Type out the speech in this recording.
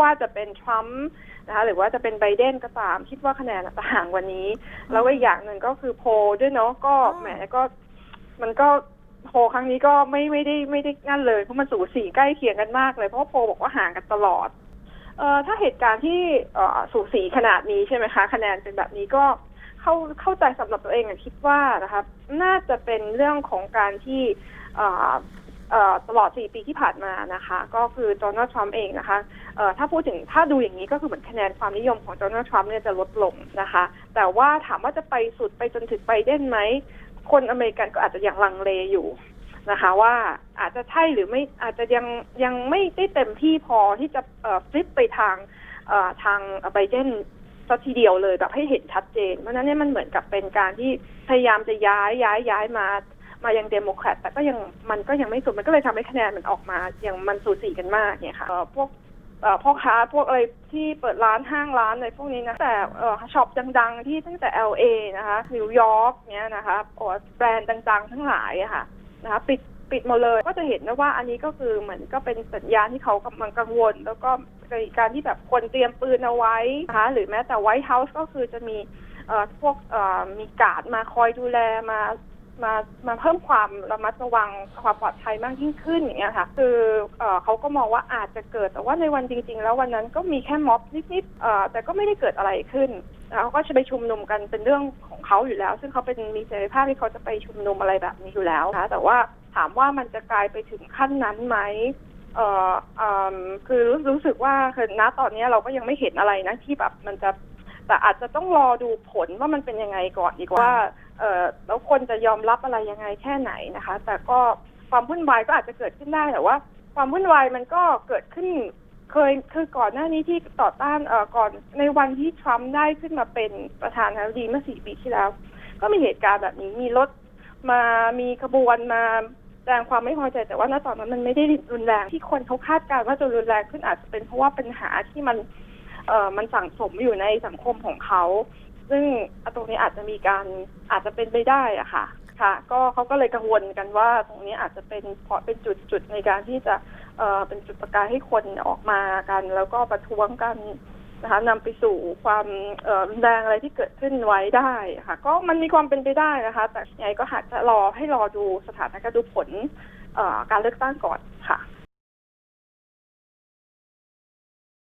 ว่าจะเป็นทรัมป์นะคะหรือว่าจะเป็นไบเดนก็ตามคิดว่าคะแนนจะห่างกวันนี้ แล้วก็อีกอย่างหนึ่งก็คือโพลด้วยเนาะก็อ๋อแหมก็มันก็โพลครั้งนี้ก็ไม่ไม่ได้ไม่ได้นั่นเลยเพราะมันสูสีใกล้เคียงกันมากเลยเพราะว่าโพลบอกว่าห่างกันตลอดเอ่อถ้าเหตุการณ์ที่เอ่อสูสีขนาดนี้ใช่ไหมคะ คะแนนเป็นแบบนี้ก็เข้าเข้าใจสำหรับตัวเองอะคิดว่านะครับ น่าจะเป็นเรื่องของการที่เอ่อเอ่อ ตลอด 4 ปีที่ผ่านมานะคะ ก็คือโดนัลด์ทรัมป์เองนะคะถ้าพูดถึงถ้าดูอย่างนี้ก็คือเหมือนคะแนนความนิยมของโดนัลด์ทรัมป์เนี่ยจะลดลงนะคะ แต่ว่าถามว่าจะไปสุดไปจนถึงไบเดนไหม คนอเมริกันก็อาจจะยังลังเลอยู่นะคะ ว่าอาจจะใช่หรือไม่อาจจะยังยังไม่ได้เต็มที่พอที่จะฟลิปไปทางทางไบเดนสักทีเดียวเลยแบบให้เห็นชัดเจน เพราะฉะนั้นเนี่ยมันเหมือนกับเป็นการที่พยายามจะย้ายย้ายย้ายมา มายังเดโมแครตแต่ก็ยังมันก็ยังไม่สุดมันก็เลยทำให้คะแนนมันออกมาอย่างมันสูสีกันมากเนี่ยค่ะเออพวกพ่อค้าพวกอะไรที่เปิดร้านห้างร้านอะไรพวกนี้นะแต่ช็อปดัง ๆ ที่ตั้งแต่ LA นะคะนิวยอร์กเนี่ยนะคะโอ้แบรนด์ดัง ๆ ทั้งหลายอะค่ะนะคะปิดปิดหมดเลยก็จะเห็นนะว่าอันนี้ก็คือเหมือนก็เป็นสัญญาณที่เขากำลังกังวล แล้วก็การที่แบบคนเตรียมปืนเอาไว้นะคะหรือแม้แต่ไวท์เฮาส์ก็คือจะมีเอ่อพวกเอ่อมีการ์ดมาคอยดูแลมา มามาเพิ่มความระมัดระวังความปลอดภัยมากยิ่งขึ้นอย่างเงี้ยค่ะ คือเออเขาก็มองว่าอาจจะเกิดแต่ว่าในวันจริง ๆ แล้ววันนั้นก็มีแค่ม็อบนิดๆเออแต่ก็ไม่ได้เกิดอะไรขึ้นแล้วเขาก็จะไปชุมนุมกันเป็นเรื่องของเขาอยู่แล้ว ซึ่งเขาเป็นมีเสรีภาพที่เขาจะไปชุมนุมอะไรแบบนี้อยู่แล้วนะคะแต่ว่าถามว่ามันจะกลายไปถึงขั้นนั้นไหมเอ่อเอ่อคือรู้รู้สึกว่าคือณตอนนี้เราก็ยังไม่เห็นอะไรนะที่แบบมันจะ แต่อาจจะต้องรอดูผลว่ามันเป็นยังไงก่อนดีกว่าเออแล้วคนจะยอมรับอะไรยังไงแค่ไหนนะคะ แต่ก็ความวุ่นวายก็อาจจะเกิดขึ้นได้แต่ว่า ความวุ่นวายมันก็เกิดขึ้นเคยคือก่อนหน้านี้ที่ต่อต้านเอ่อก่อนในวันที่ทรัมป์ได้ขึ้นมาเป็นประธานาธิบดีเมื่อสี่ปีที่แล้ว ก็มีเหตุการณ์แบบนี้มีรถมามีขบวนมาแสดงความไม่พอใจแต่ว่าณตอนนั้นมันไม่ได้รุนแรงที่คนเขาคาดการณ์ว่าจะรุนแรงขึ้นอาจจะเป็นเพราะว่าปัญหาที่มัน เออมันสั่งสมอยู่ในสังคมของเขา ซึ่งตรงนี้อาจจะมีการอาจจะเป็นไปได้อะค่ะ ค่ะ ก็เขาก็เลยกังวลกันว่า ตรงนี้อาจจะเป็นเพราะเป็นจุดจุดในการที่จะเอ่อเป็นจุดประกายให้คนออกมากัน แล้วก็ประท้วงกันนะคะนำไปสู่ความเอ่อรุนแรงอะไรที่เกิดขึ้นไว้ได้ค่ะ ก็มันมีความเป็นไปได้นะคะ แต่ยังไงก็หากจะรอให้รอดูสถานการณ์ดูผลเอ่อการเลือกตั้งก่อน